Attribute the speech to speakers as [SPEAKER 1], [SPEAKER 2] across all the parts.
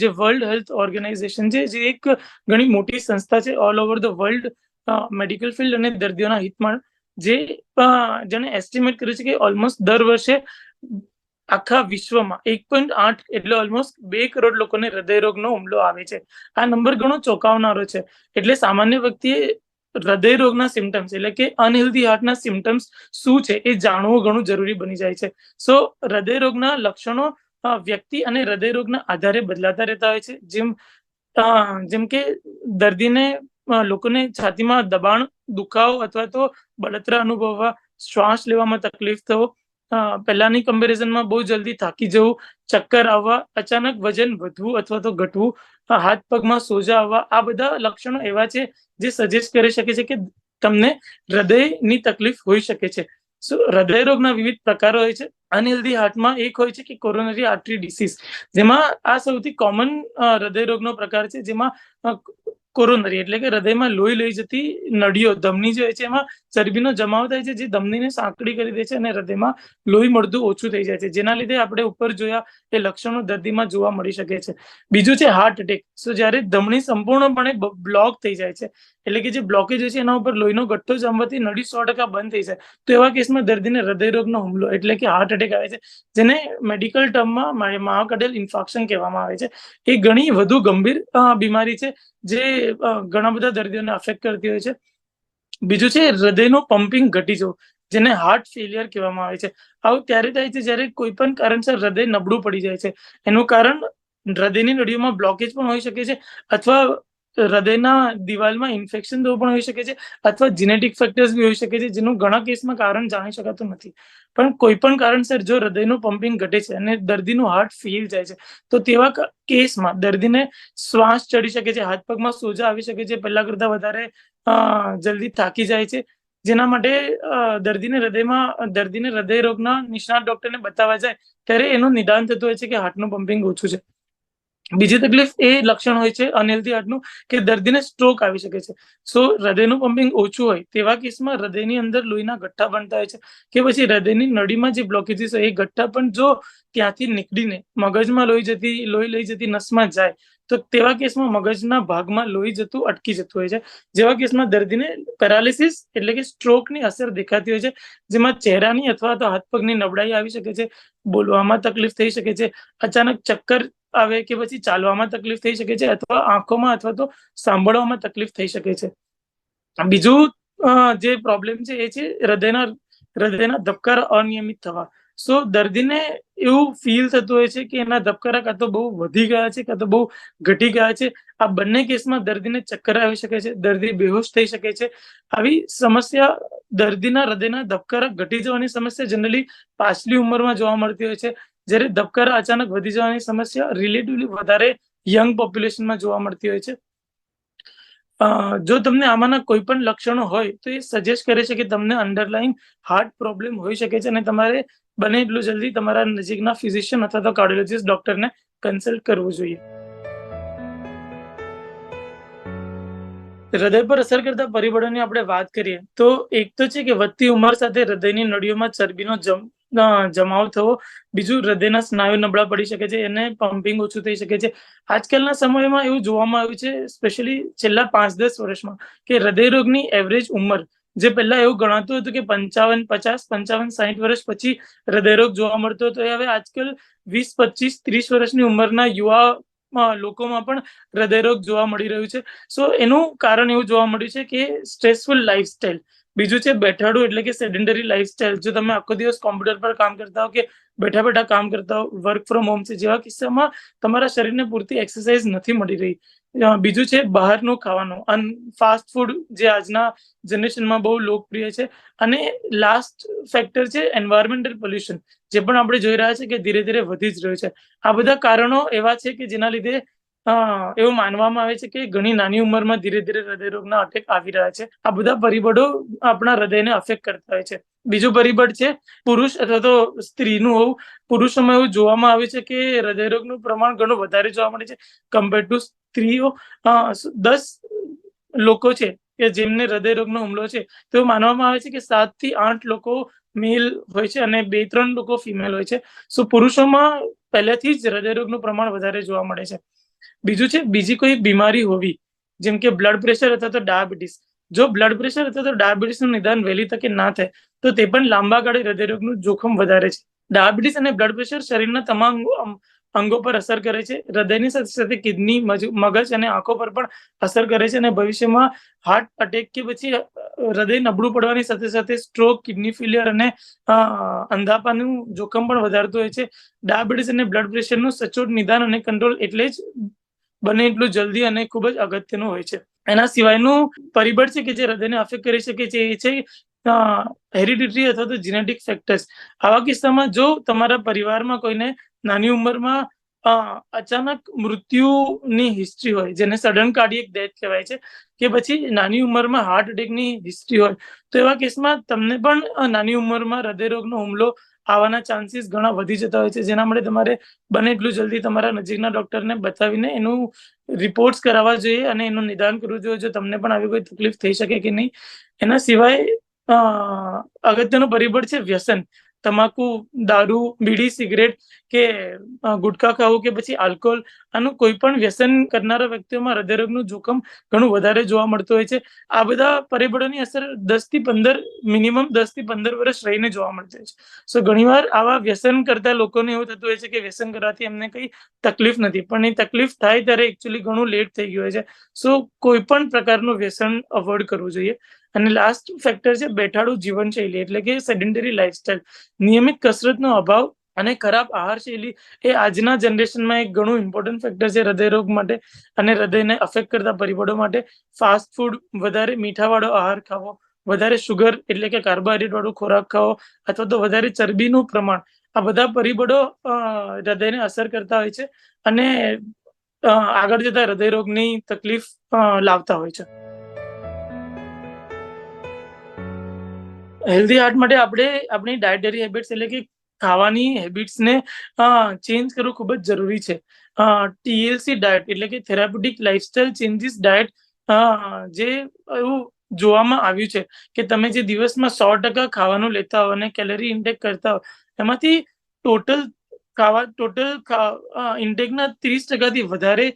[SPEAKER 1] જે world health organisation છે, જે એક ઘણી મોટી સંસ્થા છે all over the world medical field અને દર્દીઓના હિતમાં, જે જેને એસ્ટિમેટ કર્યું છે કે ઓલમોસ્ટ દર વર્ષે આખા વિશ્વમાં એક પોઈન્ટ આઠ એટલે ઓલમોસ્ટ બે કરોડ લોકોને હૃદયરોગનો હુમલો આવે છે. આ નંબર ઘણો ચોંકાવનારો છે. એટલે સામાન્ય વ્યક્તિએ હૃદયરોગના સિમ્ટમ્સ એટલે કે અનહેલ્ધી હાર્ટના સિમ્ટમ્સ શું છે એ જાણવું ઘણું જરૂરી બની જાય છે. સો હૃદયરોગના લક્ષણો વ્યક્તિ અને હૃદયરોગના આધારે બદલાતા રહેતા હોય છે. જેમ જેમ કે દર્દીને લોકોને છાતીમાં દબાણ, દુખાવો અથવા તો બળતરા અનુભવવા શ્વાસ લેવામાં તકલીફ થવો પહેલાની કમ્પેરિઝનમાં બહુ જલ્દી થાકી જવું, ચક્કર આવવા, અચાનક વજન વધવું અથવા તો ઘટવું હાથ પગમાં સોજા આવવા, આ બધા લક્ષણો એવા છે જે સજેસ્ટ કરી શકે છે કે તમને હૃદયની તકલીફ હોઈ શકે છે. સો હૃદયરોગના વિવિધ પ્રકારો હોય છે? અનહેલ્ધી હાર્ટમાં એક હોય છે કે કોરોનરી આર્ટરી ડિસીઝ જેમાં આ સૌથી કોમન હૃદયરોગનો પ્રકાર છે, જેમાં કોરોનરી એટલે કે હૃદયમાં લોહી લઈ જતી નળીઓ ધમની જે હોય છે એમાં ચરબીનો જમાવ થાય છે જે ધમનીને સાંકડી કરી દે છે અને હૃદયમાં લોહી મળતું ઓછું થઈ જાય છે જેના લીધે આપણે ઉપર જોયા એ લક્ષણો દર્દીમાં જોવા મળી શકે છે બીજું છે હાર્ટ એટેક સો જ્યારે ધમની સંપૂર્ણપણે બ્લોક થઈ જાય છે એટલે કે જે બ્લોકેજ હોય છે એના ઉપર લોહીનો ગઠ્ઠો જમવાથી નળી સો ટકા બંધ થઈ જાય તો એવા કેસમાં દર્દીને હૃદયરોગનો હુમલો એટલે કે હાર્ટ એટેક આવે છે જેને મેડિકલ ટર્મમાં મહાકડેલ ઇન્ફેક્શન કહેવામાં આવે છે એ ઘણી વધુ ગંભીર બીમારી છે જે ઘણા બધા દર્દીઓને અફેક્ટ કરતી હોય છે. બીજું છે, હૃદયનું પમ્પિંગ ઘટી જવું જેને હાર્ટ ફેલિયર કહેવામાં આવે છે. આવું ત્યારે થાય છે જ્યારે કોઈ પણ કારણસર હૃદય નબળું પડી જાય છે. એનું કારણ હૃદયની નળીઓમાં બ્લોકેજ પણ હોઈ શકે છે અથવા હૃદયના દિવાલમાં ઇન્ફેક્શન જેવું પણ હોઈ શકે છે અથવા જીનેટિક ફેક્ટર્સ બી હોઈ શકે છે જેનું ઘણા કેસમાં કારણ જાણી શકાતું નથી. પણ કોઈ પણ કારણસર જો હૃદયનું પમ્પિંગ ઘટે છે અને દર્દીનું હાર્ટ ફેલ જાય છે, તો તેવા કેસમાં દર્દીને શ્વાસ ચડી શકે છે, હાથ પગમાં સોજા આવી શકે છે, પહેલા કરતા વધારે જલ્દી થાકી જાય છે. જેના માટે દર્દીને હૃદયમાં, દર્દીને હૃદય રોગના નિષ્ણાત ડોક્ટરને બતાવવા જાય, ત્યારે એનું નિદાન થતું હોય છે કે હાર્ટનું પમ્પિંગ ઓછું છે. બીજી તકલીફ એ લક્ષણ હોય છે અનહેલ્ધી હાર્ટનું કે દર્દીને સ્ટ્રોક આવી શકે છે. સો હૃદયનું પમ્પિંગ ઓછું હોય તેવા કેસમાં હૃદયની અંદર લોહીના ગઠ્ઠા બનતા હોય છે કે પછી હૃદયની નળીમાં જે બ્લોકેજીસ હોય એ ગઠ્ઠા પણ જો ત્યાંથી નીકળીને મગજમાં લોહી જતી, લોહી લઈ જતી નસમાં જાય, તો તેવા કેસમાં મગજના ભાગમાં લોહી જતું અટકી જતું હોય છે. જેવા કેસમાં દર્દીને પેરાલિસિસ એટલે કે સ્ટ્રોકની અસર દેખાતી હોય છે, જેમાં ચહેરાની અથવા તો હાથ પગની નબળાઈ આવી શકે છે, બોલવામાં તકલીફ થઈ શકે છે, અચાનક ચક્કર આવે કે પછી ચાલવામાં તકલીફ થઈ શકે છે અથવા આંખોમાં અથવા તો સાંભળવામાં તકલીફ થઈ શકે છે. બીજું જે પ્રોબ્લેમ છે એ છે હૃદયના હૃદયના ધબકારા અનિયમિત થવા. સો, દર્દીને એવું ફીલ થતું હોય છે કે એના ધબકારા કાં તો બહુ વધી ગયા છે કાં તો બહુ ઘટી ગયા છે. આ બંને કેસમાં દર્દીને ચક્કર આવી શકે છે, દર્દી બેહોશ થઈ શકે છે. આવી સમસ્યા દર્દીના હૃદયના ધબકારા ઘટી જવાની સમસ્યા જનરલી પાછલી ઉંમરમાં જોવા મળતી હોય છે. જ્યારે ધબકારા અચાનક વધી જવાની સમસ્યા રિલેટિવલી વધારે યંગ પોપ્યુલેશનમાં જોવા મળતી હોય છે. જો તમને આમાંના કોઈ પણ લક્ષણો હોય, તો એ સજેસ્ટ કરે છે કે તમને અંડરલાઈન હાર્ટ પ્રોબ્લેમ હોઈ શકે છે અને તમારે બને એટલું જલ્દી તમારા નજીકના ફિઝિશિયન અથવા તો કાર્ડિયોલોજીસ્ટ ડોક્ટરને કન્સલ્ટ કરવું જોઈએ. હૃદય પર અસર કરતા પરિબળોની આપણે વાત કરીએ, તો એક તો છે કે વધતી ઉંમર સાથે હૃદયની નળીઓમાં ચરબીનો જમાવ થવો. બીજું હૃદયના સ્નાયુ નબળા પડી શકે છે, એને પમ્પિંગ ઓછું થઈ શકે છે. આજકાલના સમયમાં એવું જોવામાં આવ્યું છે સ્પેશિયલી છેલ્લા પાંચ દસ વર્ષમાં, કે હૃદયરોગની એવરેજ ઉંમર, જે પહેલા એવું ગણાતું હતું કે પંચાવન, પચાસ, પંચાવન સાહીઠ વર્ષ પછી હૃદયરોગ જોવા મળતો હતો, એ હવે આજકાલ વીસ, પચીસ, ત્રીસ વર્ષની ઉંમરના યુવા લોકોમાં પણ હૃદયરોગ જોવા મળી રહ્યું છે. સો એનું કારણ એવું જોવા મળ્યું છે કે સ્ટ્રેસફુલ લાઈફસ્ટાઈલ બીજું છે બેઠાડું એટલે કે સેડેન્ટરી લાઈફસ્ટાઈલ જો તમે આખો દિવસ કોમ્પ્યુટર પર કામ કરતા હો કે બેઠા બેઠા કામ કરતા હો વર્ક ફ્રોમ હોમ છે, જેવા કિસ્સામાં તમારા શરીરને પૂરતી એક્સરસાઇઝ નથી મળી રહી. બીજું છે બહારનું ખાવાનું. અન ફાસ્ટ ફૂડ જે આજના જનરેશનમાં બહુ લોકપ્રિય છે. અને લાસ્ટ ફેક્ટર છે એન્વાયરમેન્ટલ પોલ્યુશન જે પણ આપણે જોઈ રહ્યા છે કે ધીરે ધીરે વધી જ રહ્યું છે. આ બધા કારણો એવા છે કે જેના લીધે એવું માનવામાં આવે છે કે ઘણી નાની ઉંમરમાં ધીરે ધીરે હૃદયરોગના અટેક આવી રહ્યા છે. આ બધા પરિબળો આપણા હૃદયને અફેક્ટ કરતા હોય છે. બીજું પરિબળ છે પુરુષ અથવા તો સ્ત્રીનું હોવું. પુરુષોમાં એવું જોવામાં આવે છે કે હૃદયરોગનું પ્રમાણ ઘણું વધારે જોવા મળે છે કમ્પેર ટુ સ્ત્રીઓ. દસ લોકો છે કે જેમને હૃદયરોગનો હુમલો છે. તો માનવામાં આવે છે કે સાતથી આઠ લોકો મેલ હોય છે અને બે ત્રણ લોકો ફિમેલ હોય છે. સો પુરુષોમાં પહેલેથી જ હૃદયરોગનું પ્રમાણ વધારે જોવા મળે છે. બીજું છે, બીજી કોઈ બીમારી હોવી, જેમ કે બ્લડ પ્રેશર અથવા તો ડાયાબિટીસ જો બ્લડ પ્રેશર અથવા તો ડાયાબિટીસનું નિદાન વહેલી તકે ના થાય, તો તે પણ લાંબા ગાળે હૃદયરોગનું જોખમ વધારે છે. ડાયાબિટીસ અને બ્લડ પ્રેશર શરીરના તમામ અંગો પર અસર કરે છે. હૃદયની સાથે સાથે કિડની મગજ અને આંખો પર પણ અસર કરે છે અને ભવિષ્યમાં હાર્ટ અટેક કે પછી હૃદય નબળું પડવાની સાથે સાથે સ્ટ્રોક કિડની ફેલિયર અને અંધાપાનું જોખમ પણ વધારતું હોય છે. ડાયાબિટીસ અને બ્લડ પ્રેશરનું સચોટ નિદાન અને કંટ્રોલ એટલે જ બને એટલું જલ્દી અને ખૂબ જ અગત્યનું હોય છે. એના સિવાયનું પરિબળ છે કે જે હૃદયને અફેક્ટ કરી શકે છે એ છે હેરિડિટરી અથવા તો જીનેટિક ફેક્ટર્સ આવા કિસ્સામાં જો તમારા પરિવારમાં કોઈને નાની ઉંમરમાં અચાનક મૃત્યુની હિસ્ટ્રી હોય, જેને સડન કાર્ડિયક ડેથ કહેવાય છે, કે પછી નાની ઉંમરમાં હાર્ટ એટેકની હિસ્ટ્રી હોય, તો એવા કેસમાં તમને પણ નાની ઉંમરમાં હૃદયરોગનો હુમલો આવવાના ચાન્સીસ ઘણા વધી જતા હોય છે. જેના માટે તમારે બને એટલું જલ્દી તમારા નજીકના ડોક્ટરને બતાવીને એનું રિપોર્ટ્સ કરાવવા જોઈએ અને એનું નિદાન કરવું જોઈએ. જો તમને પણ આવી કોઈ તકલીફ થઈ શકે કે નહીં. એના સિવાય અગત્યનું પરિબળ છે વ્યસન. તમાકુ, દારૂ, બીડી, સિગરેટ કે ગુટખા ખાવું કે પછી આલ્કોહોલ આનું કોઈ પણ વ્યસન કરનારા વ્યક્તિઓમાં હૃદયરોગનું જોખમ ઘણું વધારે જોવા મળતું હોય છે. આ બધા પરિબળોની અસર દસથી પંદર, મિનિમમ દસથી પંદર વર્ષ રહીને જોવા મળતી હોય છે. સો ઘણીવાર આવા વ્યસન કરતા લોકોને એવું થતું હોય છે કે વ્યસન કરવાથી એમને કઈ તકલીફ નથી. પણ એ તકલીફ થાય ત્યારે એકચ્યુઅલી ઘણું લેટ થઈ ગયું હોય છે. સો કોઈ પણ પ્રકારનું વ્યસન અવોઇડ કરવું જોઈએ. અને લાસ્ટ ફેક્ટર છે બેઠાડું જીવનશૈલી, એટલે કે સેડેન્ટરી લાઇફસ્ટાઇલ નિયમિત કસરતનો અભાવ અને ખરાબ આહાર શૈલી એ આજના જનરેશનમાં એક ઘણું ઇમ્પોર્ટન્ટ ફેક્ટર છે હૃદયરોગ માટે અને હૃદયને અફેક્ટ કરતા પરિબળો માટે. ફાસ્ટ ફૂડ વધારે મીઠાવાળો આહાર ખાવો, વધારે શુગર એટલે કે કાર્બોહાઈડ્રેટ વાળો ખોરાક ખાવો અથવા તો વધારે ચરબીનું પ્રમાણ. આ બધા પરિબળો હૃદયને અસર કરતા હોય છે અને આગળ જતા હૃદયરોગની તકલીફ લાવતા હોય છે. હેલ્ધી હાર્ટ માટે આપણે આપણી ડાયટરી હેબિટ્સ એટલે કે ખાવાની હેબિટ્સને ચેન્જ કરવું ખૂબ જ જરૂરી છે. ટીએલસી ડાયટ એટલે કે થેરાપ્યુટિક લાઇફસ્ટાઇલ ચેન્જીસ ડાયટ જે એવું જોવામાં આવ્યું છે કે તમે જે દિવસમાં સો ટકા ખાવાનું લેતા હો અને કેલરી ઇન્ટેક કરતા હો, એમાંથી ટોટલ ખાવા ટોટલ ઇન્ટેકના ત્રીસ ટકાથી વધારે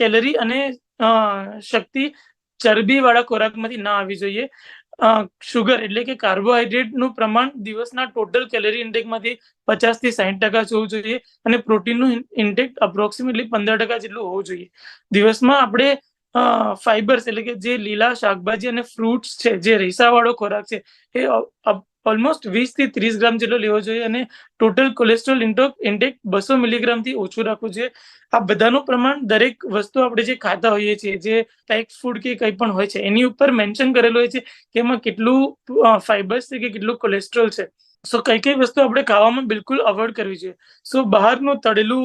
[SPEAKER 1] કેલરી અને શક્તિ ચરબીવાળા ખોરાકમાંથી ના આવી જોઈએ. શુગર એટલે કે કાર્બોહાઈડ્રેટનું પ્રમાણ દિવસના ટોટલ કેલરી ઇન્ટેકમાંથી પચાસથી સાહીઠ ટકા જોવું જોઈએ અને પ્રોટીનનું ઇન્ટેક અપ્રોક્સિમેટલી પંદર ટકા જેટલું હોવું જોઈએ. દિવસમાં આપણે ફાઈબર્સ એટલે કે જે લીલા શાકભાજી અને ફ્રૂટ્સ છે, જે રેસાવાળો ખોરાક છે, એ ઓલમોસ્ટ વીસથી ત્રીસ ગ્રામ જેટલો લેવો જોઈએ અને ટોટલ કોલેસ્ટ્રોલ ઇન્ટોક ઇન્ટેક બસો મિલીગ્રામથી ઓછું રાખવું જોઈએ. આ બધાનું પ્રમાણ દરેક વસ્તુ આપણે જે ખાતા હોઈએ છીએ, જે પેક્સ ફૂડ કે કંઈ પણ હોય છે, એની ઉપર મેન્શન કરેલું હોય છે કે એમાં કેટલું ફાઈબર્સ છે કે કેટલું કોલેસ્ટ્રોલ છે. સો કઈ કઈ વસ્તુ આપણે ખાવામાં બિલકુલ અવોઇડ કરવી જોઈએ. સો બહારનું તળેલું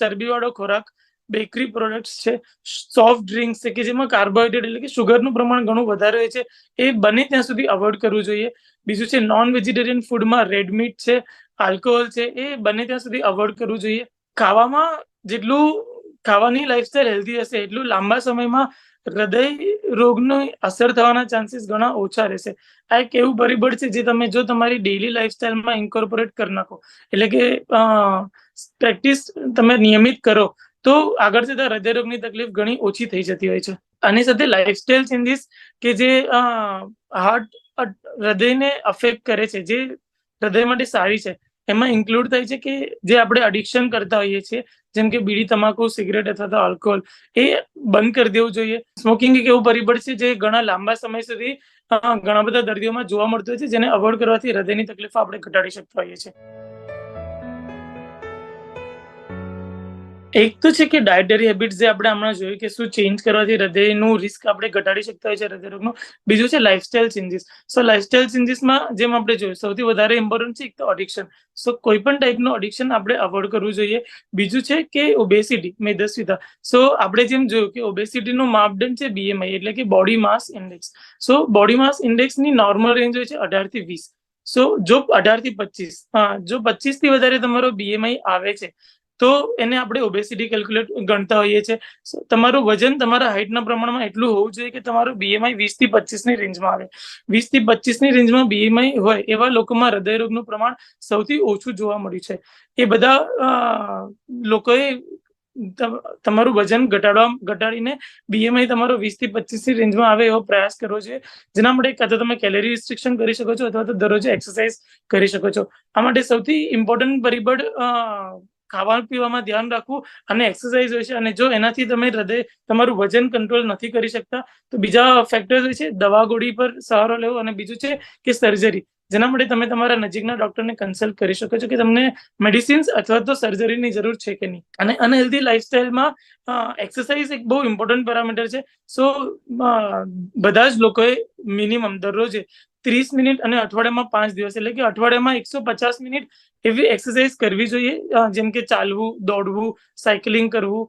[SPEAKER 1] ચરબીવાળો ખોરાક બેકરી પ્રોડક્ટ્સ છે સોફ્ટ ડ્રિંક્સ છે કે જેમાં કાર્બોહાઈડ્રેટ એટલે કે શુગરનું પ્રમાણ ઘણું વધારે હોય છે, એ બને ત્યાં સુધી અવોઇડ કરવું જોઈએ. બીજું છે નોન વેજીટેરિયન ફૂડમાં રેડ મીટ છે આલ્કોહોલ છે, એ બને ત્યાં સુધી અવોઇડ કરવું જોઈએ. ખાવામાં જેટલું ખાવાની લાઈફસ્ટાઈલ હેલ્ધી હશે, એટલું લાંબા સમયમાં હૃદય રોગની અસર થવાના ચાન્સીસ ઘણા ઓછા રહેશે. આ એક એવું પરિબળ છે જે તમે જો તમારી ડેઇલી લાઈફસ્ટાઈલમાં ઇન્કોર્પોરેટ કરી નાખો. એટલે કે પ્રેક્ટિસ તમે નિયમિત કરો. તો આગળ જતા હૃદયરોગની તકલીફ ઘણી ઓછી થઈ જતી હોય છે. આની સાથે લાઇફસ્ટાઇલ ચેન્જીસ કે જે હાર્ટ હૃદયને અફેક્ટ કરે છે, જે હૃદય માટે સારી છે, એમાં ઇન્ક્લુડ થાય છે કે જે આપણે અડિક્શન કરતા હોઈએ છીએ, જેમ કે બીડી, તમાકુ સિગરેટ અથવા તો આલ્કોહોલ એ બંધ કરી દેવું જોઈએ. સ્મોકિંગ એક એવું પરિબળ છે જે ઘણા લાંબા સમય સુધી ઘણા બધા દર્દીઓમાં જોવા મળતું હોય છે, જેને અવોઇડ કરવાથી હૃદયની તકલીફ આપણે ઘટાડી શકતા હોઈએ છીએ. એક તો છે કે ડાયટરી હેબિટ્સ જે આપણે હમણાં જોયું કે શું ચેન્જ કરવાથી હૃદયનું રિસ્ક આપણે ઘટાડી શકતા હોય છે હૃદયરોગનું બીજું છે લાઇફસ્ટાઇલ ચેન્જીસ સો લાઇફસ્ટાઇલ ચેન્જીસમાં જેમ આપણે જોયું, સૌથી વધારે ઇમ્પોર્ટન્ટ છે એક તો ઓડિક્શન સો કોઈ પણ ટાઈપનું ઓડિક્શન આપણે અવોઇડ કરવું જોઈએ. બીજું છે કે ઓબેસિટી મેદસ્વીતા સો આપણે જેમ જોયું કે ઓબેસિટીનું માપદંડ છે બીએમઆઈ એટલે કે body mass index so body mass ઇન્ડેક્સની normal range હોય છે અઢારથી વીસ. સો જો અઢારથી પચીસ, હા, જો પચીસથી વધારે તમારો બીએમઆઈ આવે છે તો એને આપણે ઓબેસિટી કેલ્ક્યુલેટ ગણતા હોઈએ છીએ. તમારું વજન તમારા હાઇટના પ્રમાણમાં એટલું હોવું જોઈએ કે તમારું બીએમઆઈ વીસથી પચીસની રેન્જમાં આવે. વીસથી પચીસની રેન્જમાં બીએમઆઈ હોય એવા લોકોમાં હૃદયરોગનું પ્રમાણ સૌથી ઓછું જોવા મળ્યું છે. એ બધા લોકોએ તમારું વજન ઘટાડવા, ઘટાડીને બીએમઆઈ તમારો વીસથી પચીસની રેન્જમાં આવે એવો પ્રયાસ કરવો જોઈએ. જેના માટે કાં તમે કેલેરી રિસ્ટ્રિક્શન કરી શકો છો અથવા તો દરરોજ એક્સરસાઇઝ કરી શકો છો. આ માટે સૌથી ઇમ્પોર્ટન્ટ પરિબળ ખાવા પીવામાં ધ્યાન રાખવું અને એક્સરસાઇઝ હોય છે. અને જો એનાથી તમે હૃદય, તમારું વજન કંટ્રોલ નથી કરી શકતા, તો બીજા ફેક્ટર્સ હોય છે. દવા ગોળી પર સહારો લેવો અને બીજું છે કે સર્જરી જેના માટે તમે તમારા નજીકના ડોક્ટરને કન્સલ્ટ કરી શકો છો કે તમને મેડિસિન્સ અથવા તો સર્જરીની જરૂર છે કે નહીં. અને અનહેલ્ધી લાઇફસ્ટાઇલમાં એક્સરસાઇઝ એક બહુ ઇમ્પોર્ટન્ટ પેરામીટર છે. સો બધા જ લોકોએ મિનિમમ દરરોજ ત્રીસ મિનિટ અને અઠવાડિયામાં પાંચ દિવસ, એટલે કે અઠવાડિયામાં એકસો પચાસ મિનિટ એવી એક્સરસાઇઝ કરવી જોઈએ. જેમ કે ચાલવું, દોડવું સાયકલિંગ કરવું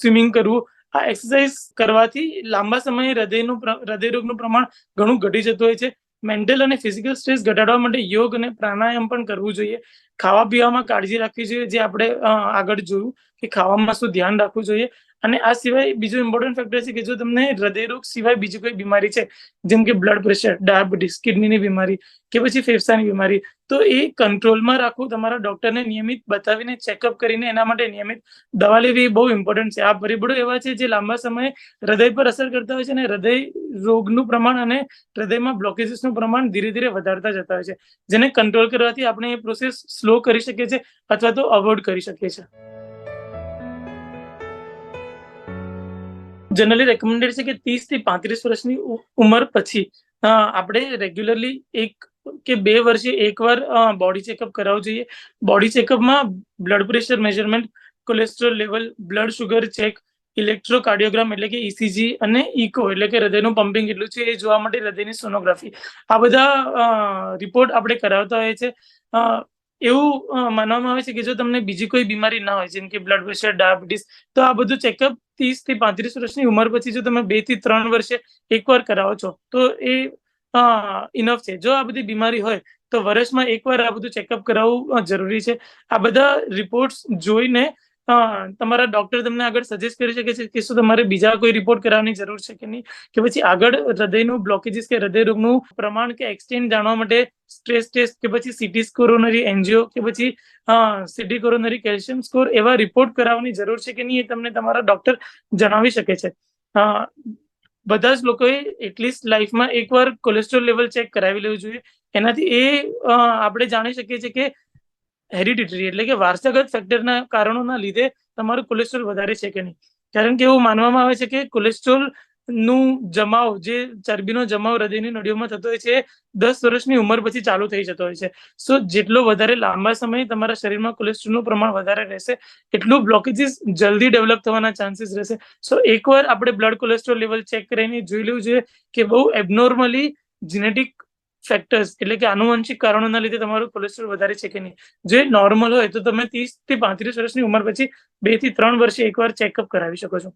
[SPEAKER 1] સ્વિમિંગ કરવું. આ એક્સરસાઇઝ કરવાથી લાંબા સમયે હૃદયનું હૃદયરોગનું પ્રમાણ ઘણું ઘટી જતું હોય છે. મેન્ટલ અને ફિઝિકલ સ્ટ્રેસ ઘટાડવા માટે યોગ અને પ્રાણાયામ પણ કરવું જોઈએ. ખાવા પીવામાં કાળજી રાખવી જોઈએ. જે આપણે આગળ જોયું કે ખાવામાં શું ધ્યાન રાખવું જોઈએ. અને આ સિવાય બીજું ઇમ્પોર્ટન્ટ ફેક્ટર છે કે જો તમને હૃદયરોગ સિવાય બીજી કોઈ બીમારી છે, જેમ કે બ્લડ પ્રેશર ડાયાબિટીસ કિડનીની બીમારી કે પછી ફેફસાની બીમારી, તો એ કંટ્રોલમાં રાખવું તમારા ડોક્ટરને નિયમિત બતાવીને ચેકઅપ કરીને એના માટે નિયમિત દવા લેવી એ બહુ ઇમ્પોર્ટન્ટ છે. આ પરિબળો એવા છે જે લાંબા સમયે હૃદય પર અસર કરતા હોય છે અને હૃદય રોગનું પ્રમાણ અને હૃદયમાં બ્લોકેજીસનું પ્રમાણ ધીરે ધીરે વધારતા જતા હોય છે. જેને કંટ્રોલ કરવાથી આપણે એ પ્રોસેસ સ્લો કરી શકીએ છીએ અથવા તો અવોઇડ કરી શકીએ છીએ. જનરલી રેકમેન્ડેડ છે કે ત્રીસથી પાંત્રીસ વર્ષની ઉંમર પછી આપણે રેગ્યુલરલી એક કે બે વર્ષે એકવાર બોડી ચેકઅપ કરાવવું જોઈએ. Body ચેકઅપમાં blood pressure measurement cholesterol level blood sugar check electrocardiogram એટલે કે ઇસીજી અને ઇકો એટલે કે હૃદયનું પમ્પિંગ કેટલું છે એ જોવા માટે હૃદયની સોનોગ્રાફી આ બધા રિપોર્ટ આપણે કરાવતા હોઈએ છે. અ, એવું માનવામાં આવે છે કે જો તમને બીજી કોઈ બીમારી ના હોય, જેમ કે બ્લડ પ્રેશર ડાયાબિટીસ તો આ બધું ચેકઅપ ત્રીસથી પાંત્રીસ વર્ષની ઉંમર પછી જો તમે બેથી ત્રણ વર્ષે એકવાર કરાવો છો, તો એ ઇનફ છે. જો આ બધી બીમારી હોય, તો વર્ષમાં એકવાર આ બધું ચેકઅપ કરાવવું જરૂરી છે. આ બધા રિપોર્ટ્સ જોઈને તમારા ડોક્ટર તમને આગળ સજેસ્ટ કરી શકે છે કે શું તમારે બીજા કોઈ રિપોર્ટ કરાવવાની જરૂર છે કે નહીં? કે પછી આગળ હૃદયનું બ્લોકેજીસ કે હૃદયરોગનું પ્રમાણ કે એક્સટેન્ડ જાણવા માટે સ્ટ્રેસ ટેસ્ટ કે પછી સિટી કોરોનરી એન્જિયો કે પછી સિટી કોરોનરી કેલ્શિયમ સ્કોર એવા રિપોર્ટ કરાવવાની જરૂર છે કે નહીં એ તમને તમારા ડોક્ટર જણાવી શકે છે. બધા જ લોકોએ એટલીસ્ટ લાઈફમાં એકવાર કોલેસ્ટ્રોલ લેવલ ચેક કરાવી લેવું જોઈએ. એનાથી એ આપણે જાણી શકીએ છીએ કે હેરિડિટરી એટલે કે વારસાગત ફેક્ટરના કારણોના લીધે તમારું કોલેસ્ટ્રોલ વધારે છે કે નહીં? કારણ કે એવું માનવામાં આવે છે કે કોલેસ્ટ્રોલનું જમાવ, જે ચરબીનો જમાવ હૃદયની નળીઓમાં થતો હોય છે, દસ વર્ષની ઉંમર પછી ચાલુ થઈ જતો હોય છે. સો જેટલો વધારે લાંબા સમય તમારા શરીરમાં કોલેસ્ટ્રોલનું પ્રમાણ વધારે રહેશે, એટલું બ્લોકેજીસ જલ્દી ડેવલપ થવાના ચાન્સીસ રહેશે. સો એકવાર આપણે બ્લડ કોલેસ્ટ્રોલ લેવલ ચેક કરીને જોઈ લેવું જોઈએ કે બહુ એબનોર્મલી જીનેટિક ફેક્ટર્સ એટલે કે આનુવંશિક કારણોના લીધે તમારું કોલેસ્ટ્રોલ વધારે છે કે નહીં. જે નોર્મલ હોય તો તમે ત્રીસથી પાંત્રીસ વર્ષની ઉંમર પછી બેથી ત્રણ વર્ષે એકવાર ચેકઅપ કરાવી શકો છો.